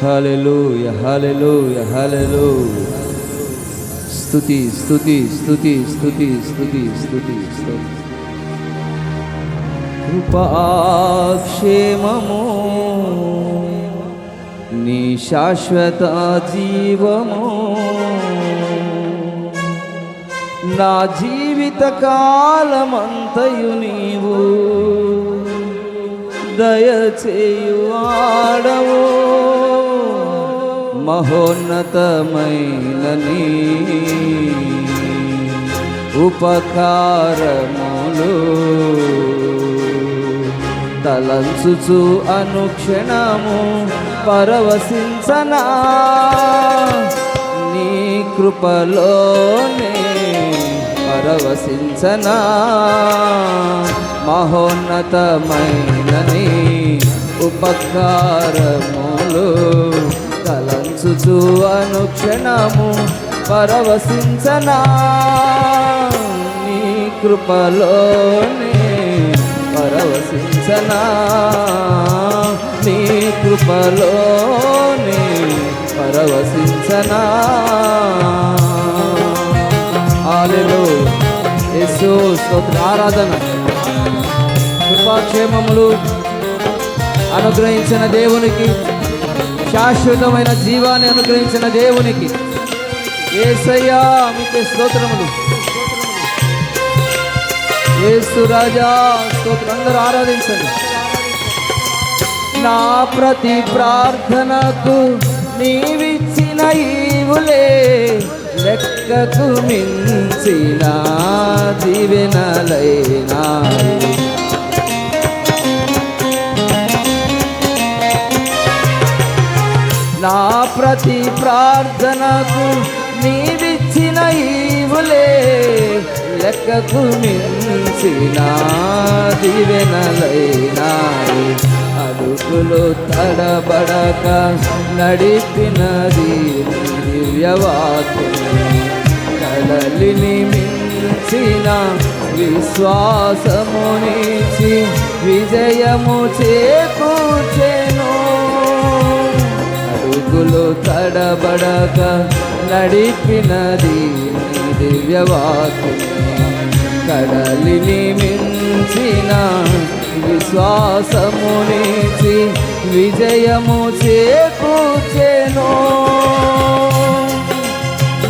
హల్లెలూయ హల్లెలూయ హల్లెలూయ స్తుతి స్తుతి స్తుతి స్తుతి స్తుతి స్తుతి స్తుతి కృపాక్షేమము నీ శాశ్వత జీవము నా జీవిత కాలమంతయు నీవు దయచేయువాడవు. మహోన్నతమైన నీ ఉపకారములు తలంచుచు అనుక్షణము పరవశించనా. నీ కృపలోనే పరవశించనా. మహోన్నతమైన నీ ఉపకారములు కలంచుచు అనుక్షణము పరవశించనా. నీ కృపలోనే పరవశించనా. నీ కృపలోనే పరవశించనా. ఆలెలో యేసు స్తోత్ర. ఆరాధన. కృపాక్షేమములు అనుగ్రహించిన దేవునికి శాశ్వతమైన జీవాన్ని అనుగ్రహించిన దేవునికి. ఏసయ్యా మీకే స్తోత్రములు. ఏసు రాజా స్తోత్రం. అందరూ ఆరాధించండి. నా ప్రతి ప్రార్థనకు నీవిచ్చిన ఈవులే లెక్కకు మించిన దీవెనలైనా నా ప్రతి ప్రార్థనకు నీవిచ్చిన ఈవులే లెక్కకు మించిన దివెనలైనాయి అడుగులు తడబడక నడిపినది దివ్యవాకు కడలిని మించిన విశ్వాసమునిచి విజయము చేకూచే అడుగులు తడబడక నడిపినది నీ దివ్యవాకుని కడలిని మించిన విశ్వాసమునిచి విజయము చేకూర్చెను.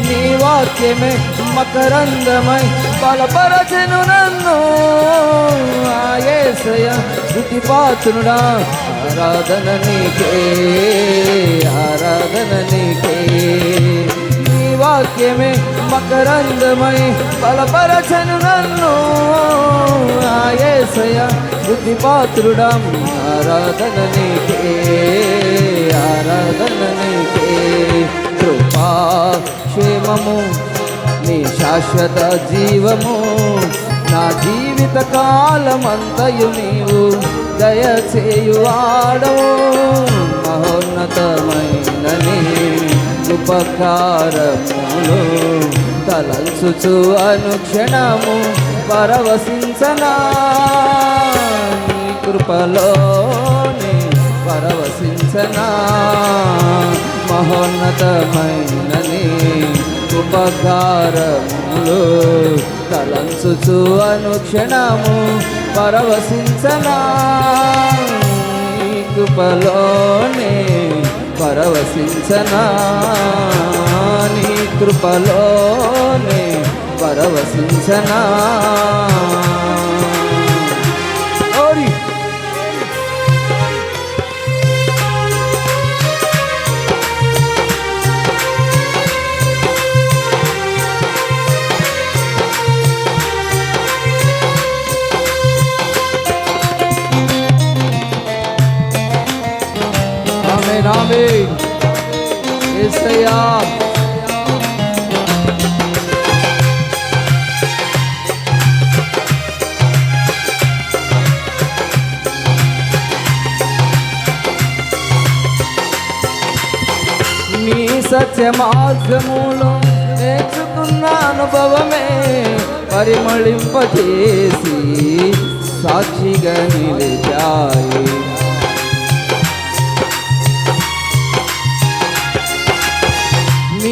నీ వాక్యమే మకరందమై బలపరచెను నన్ను ఆయేసయ శృతి పాత్రుడా ఆరాధన నీకే ఆరాధన నీకే. నీ వాక్యమే మకరందమై బలపరచెను నన్ను ఆయేసయ శృతి పాత్రుడా ఆరాధన నీకే ఆరాధన నీకే. కృపా క్షేమము నీ శాశ్వత జీవము నా జీవిత కాలమంతయు నీవు దయచేయువాడవు. మహోన్నతమైన నీ ఉపకారములు తలంచుచు అనుక్షణము పరవశించనా. నీ కృపలోని పరవశించనా. మహోన్నతమైన నీ ఉపకారములు తలంచుచు అనుక్షణము పరవశించనా? కృపలోనే పరవశించనా? నీ కృపలోనే పరవశించనా? ఆమేన్ ఆమేన్ యేసయ్యా నీ సత్య మార్గములో నేర్చుకున్న అనుభవమే పరిమళింపజేసి సాక్షిగా నిలిచాయి.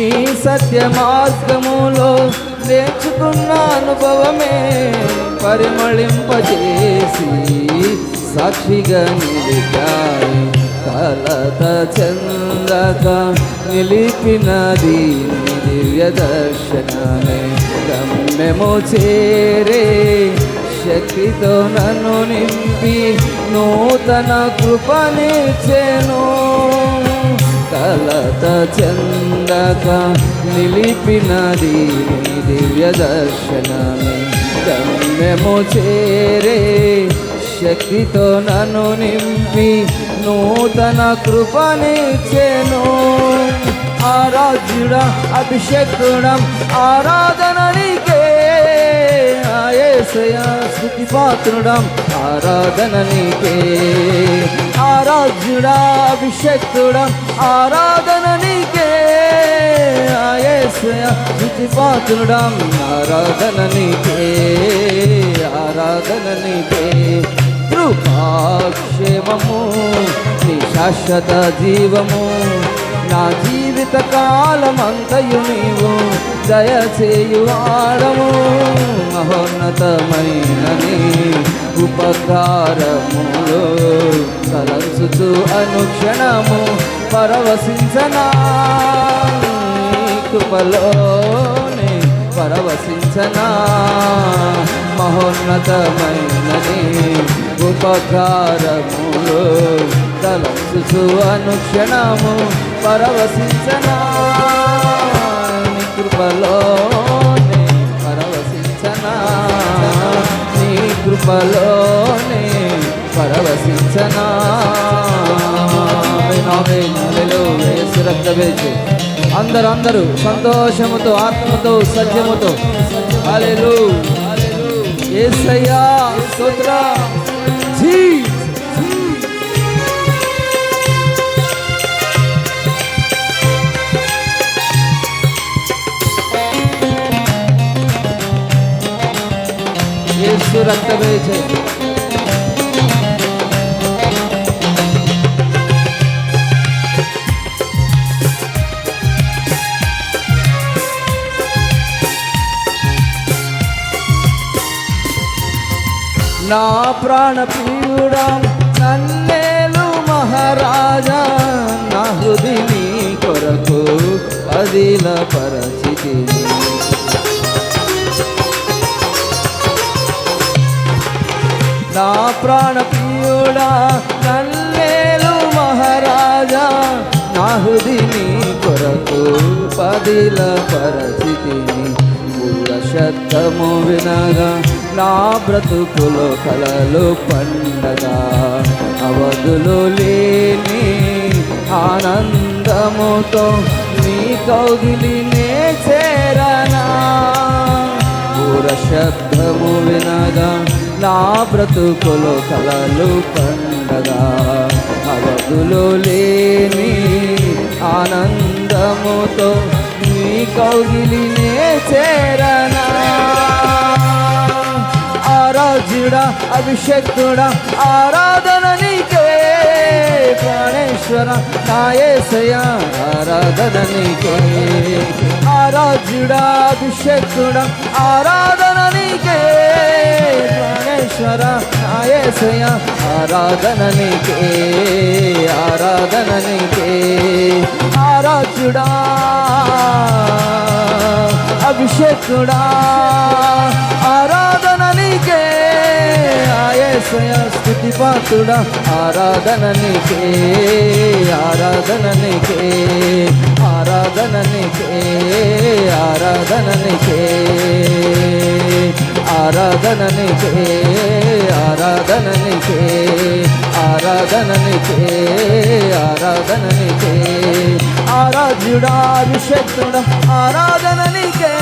నీ సత్య మార్గములో నేర్చుకున్న అనుభవమే పరిమళింపజేసి సాక్షిగా నిలిచాయి. కలత చందక నిలిపినది దివ్య దర్శనమే గమ్యము చేరే శక్తితో నన్ను నింపి నూతన కృపనిచ్చెను కలత చందక నిలిపినది దివ్య దర్శనమే. గమ్యము చేరే శక్తితో నన్ను నింపి నూతన కృపనిచ్చెను ఆరాధ్యుడ అభిషేకుడం ఆరాధననికే ఆయేసయ స్థుతి పాత్రుడం ఆరాధన నీకే అభిషక్తుడా ఆరాధన నీకే. ఆయేసయ స్థుతి ఆరాధన నీకే. ఆరాధన నీకే. కృపాక్షేమము నీ శాశ్వత జీవము. నా జీవిత కాలమంతయు నీవు దయచేయు ఆడము మహోన్నతమైన నీ ఉపకారములు తలంచుచు అనుక్షణము పరవశించనా? కృపలోనే పరవశించనా? మహోన్నతమైన ఉపకారములు తలంచుచు అనుక్షణము పరవశించనా? కృపలో కృపలోనే పరవశించనా. రక్త వేచి. అందరూ అందరూ సంతోషముతో ఆత్మతో సత్యముతో. అలెలు ఏసయ్యా సోద్రా શિષ્ય રક્ત વહે છે నా ప్రాణ ప్రియుడా నన్నేలు మహారాజా నా హృది నీ కొరకు అదిల ప్రాణప్రియుడా కన్నేలు మహారాజా నా హృదిని కొరకు పదిల పరిస్థితిని శబ్దము వినగా నా బ్రతుకులు కలలు పండగ. అవధులు లేని ఆనందముతో నీ కౌగిలినే చేరనా. పూర శబ్దము వినగా నా బ్రతుకులో కలలు పండగ అవధులు లేని ఆనందముతో నీ కౌగిలినే చేరనా? ఆరాధ్యుడా అభిషక్తుడా ఆరాధన నీకే ప్రాణేశ్వర నాయసయ ఆరాధన నీకే. ఆరాధ్యుడా అభిషేక్తుడా ఆరాధన నీకే ప్రాణేశ్వర నాయసయ ఆరాధన నీకే ఆరాధన నీకే ఆరాధ్యుడా అభిషేకుడా ఆయసయ స్థుతి పాత్రుడా ఆరాధన నీకే ఆరాధన నీకే ఆరాధన నీకే ఆరాధన నీకే ఆరాధన నీకే ఆరాధన నీకే ఆరాధన నీకే ఆరాధన నీకే. ఆరాధ్యుడా అభిషేక్తుడా ఆరాధన నీకే.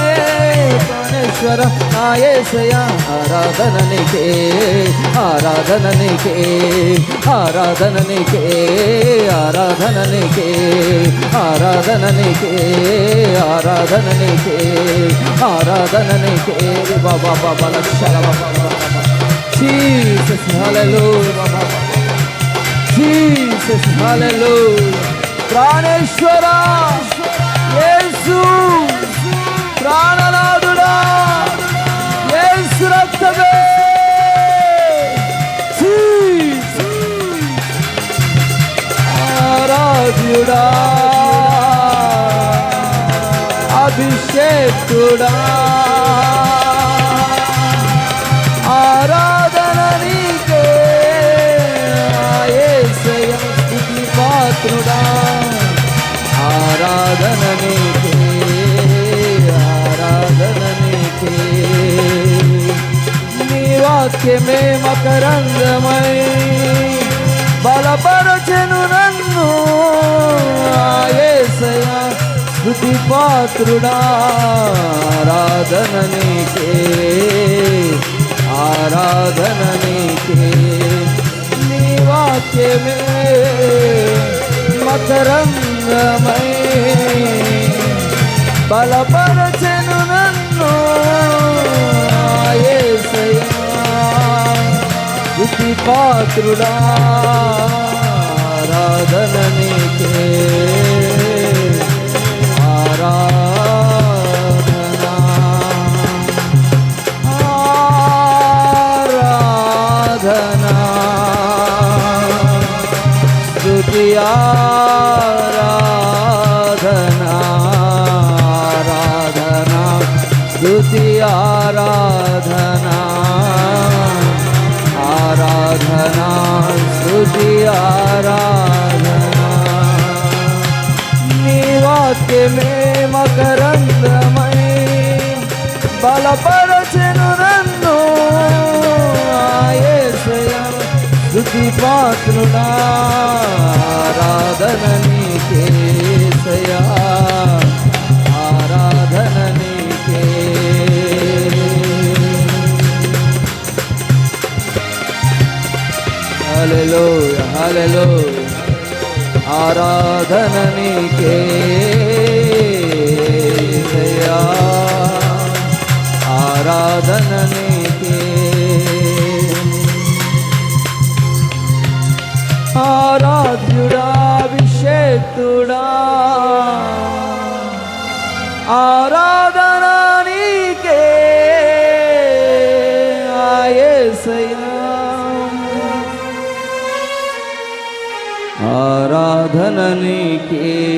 పరమేశ్వర ఆయేసయ ఆరాధననికే ఆరాధననికే ఆరాధననికే ఆరాధననికే ఆరాధననికే ఆరాధననికే ఆరాధననికే. బాబా బాబా లక్షల ప్రాణేశ్వరా హల్లెలూయా ప్రాణనాథుడా. అభిషేకుడా అభిషేకుడా. ఆరాధన నీకే. యేసయ్య పాత్రుడా. ఆరాధన నీకే. ఆరాధన నీకే. నీ వాక్యమే మకరంగమై బలపరచెను నన్ను. ఏసయ స్థుతి పాత్రుడా ఆరాధన నీకే. ఆరాధన నీకే. నీ వాక్యమే మకరంగమై. బలపరచెను స్తుతి పాత్రుడా ఆరాధన మే మకరందమై బలపరచెను నన్ను. యేసయ్య స్తుతి పాత్రుడా ఆరాధన నీకేసయా ఆరాధన నీకే. హల్లెలూయా హల్లెలూయా. ఆరాధన నీకే. దయా ఆరాధన నీకే ఆరాధ్యుడా అభిషేక్తుడా ఆరాధన నీకే. ఆయేసయ్యా. ఆరాధన నీకే.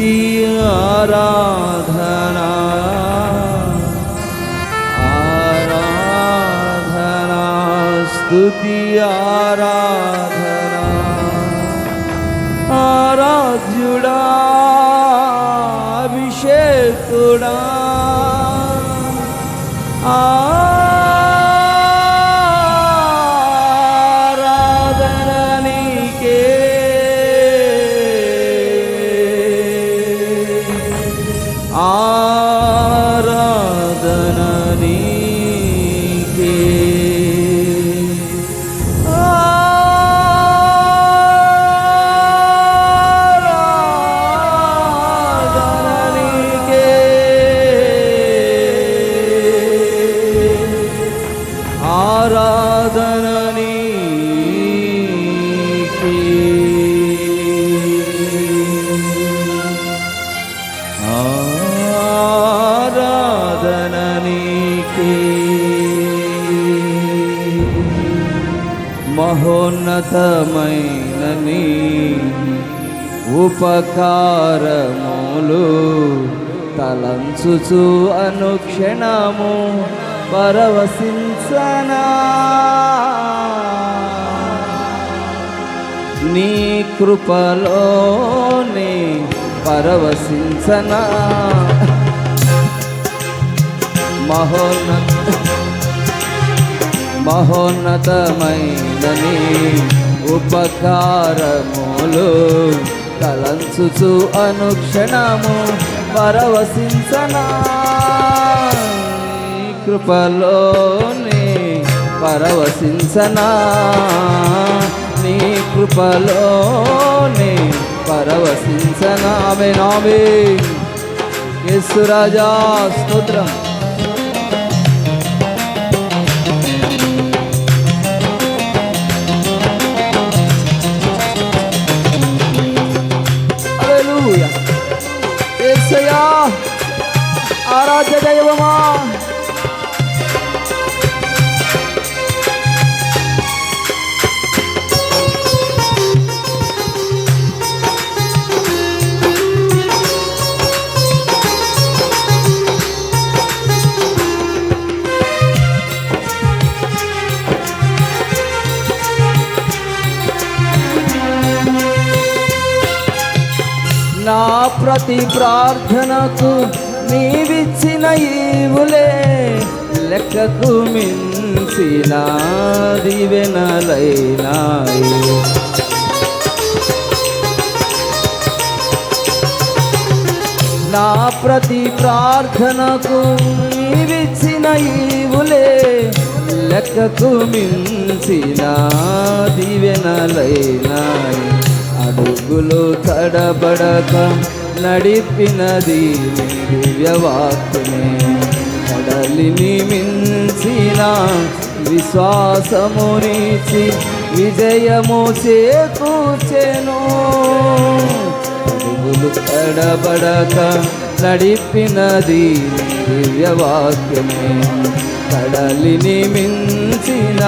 స్తుతి ఆరాధనా ఆరాధనా స్తుతి ఆరాధనా ఆరాధ్యుడా అభిషేకుడా ఆ ఆరాధన ఆరాధన నీకే మహోన్నతమైన నీ ఉపకారములు తలంచుచు అనుక్షణము పరవశించనా నీ కృపలోనే పరవశించనా. మహోన్నత మహోన్నతమైన నీ ఉపకారములు కలంచుచు అనుక్షణము పరవశించనా. నీ కృపలోనే పరవశించనా? నీ కృపలోనే పరవశించనా? ఆమె నామే యేసురాజా స్తోత్రం. హల్లెలూయా. యేసయ్యా ఆరాధ్య దైవమా? ప్రతి ప్రార్థనకు నీవిచ్చిన ఈవులే లెక్కకు మించిన దివెనలైనాయి. నా ప్రతి ప్రార్థనకు నీవిచ్చిన ఈవులే లెక్కకు మించిన దివెనలైనాయి. అడుగులు తడబడక నడిపినది దివ్యవాక్యమే కడలిని మించిన విశ్వాసము నీచి విజయము చేకూచెను అడుగులు తడబడక నడిపినది దివ్యవాక్యమే కడలిని మించిన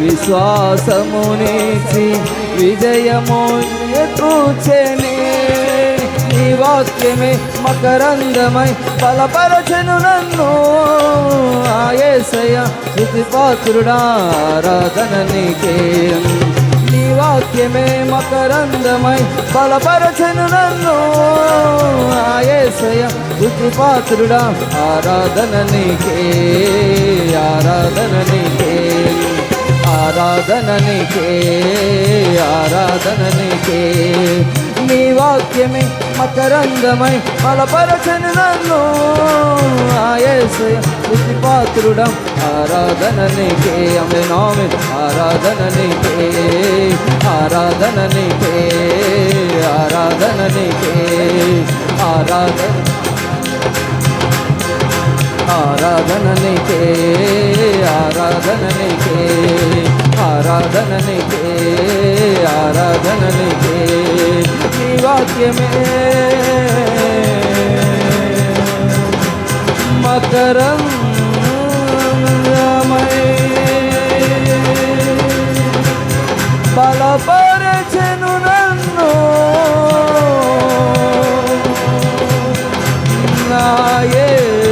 విశ్వాసము నీచి విజయము చేకూచెని నీ వాక్యమే మకరందమై బలపరచను నన్ను. ఆయేసయ శృతి పాత్రుడా ఆరాధన నీకే. నీ వాక్యమే మకరందమై బలపరచను నన్ను. ఆయేసయ శృతి పాత్రుడా ఆరాధన నీకే. ఆరాధన నీకే. ఆరాధన నీకే. ఆరాధన నీకే. నీ వాక్యమే మకరంగమై బలపరచను నన్ను. ఆయేసయ స్థుతి పాత్రుడం ఆరాధన నీకే అమే నామే ఆరాధన నీకే ఆరాధన నీకే ఆరాధన నీకే ఆరాధన ఆరాధన నీకే ఆరాధన నీకే ఆరాధన నీకే ఆరాధన నీకే నీ వాక్యమే మకరం బలపరచను నన్ను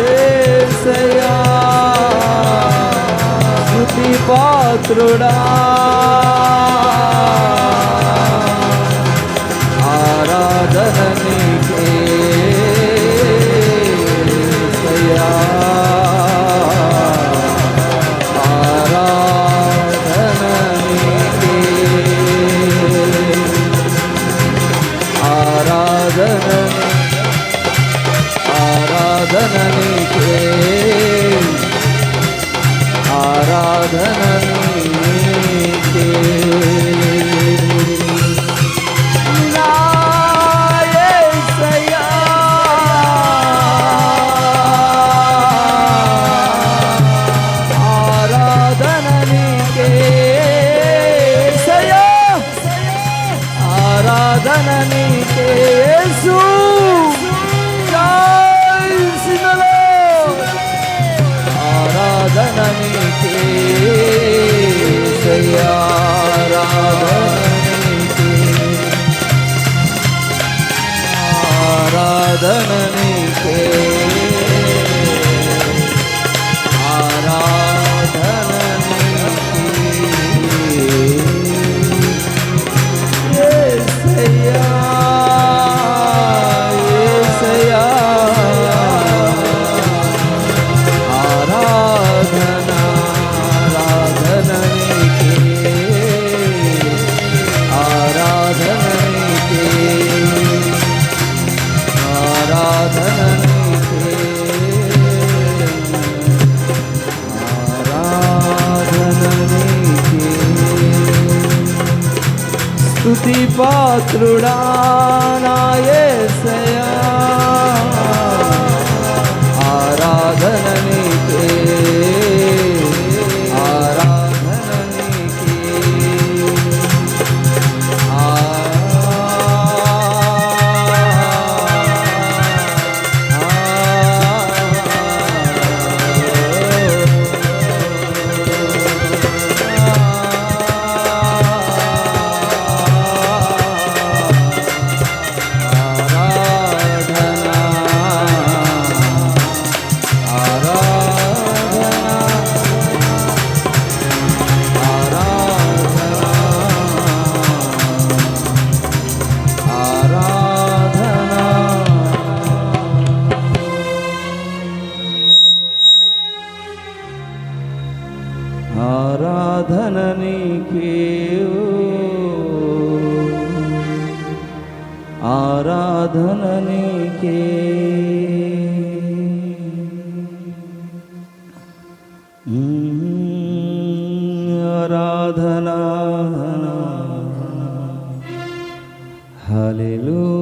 నాయసయా స్తుతి పాత్రుడా పాత్రుడా ఆరాధన నీకే. ఆరాధన. హల్లెలూయా.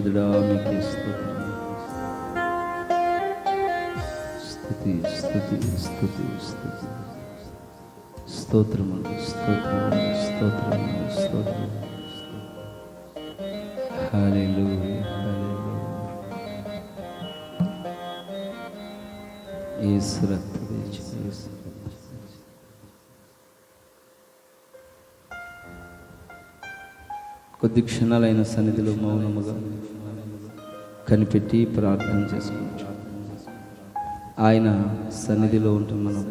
పరిశుద్ధుడా మీకు స్థుతి స్థుతి స్థుతి స్థుతి స్తుతి. స్తోత్రములు స్తోత్రములు స్తోత్రములు స్తోత్రములు. హల్లెలూయా. యేసు రక్తమే. కొద్ది క్షణాలైన సన్నిధిలో మౌనముగా కనిపెట్టి ప్రార్థన చేసుకుంటాం. ఆయన సన్నిధిలో ఉంటున్న. మనం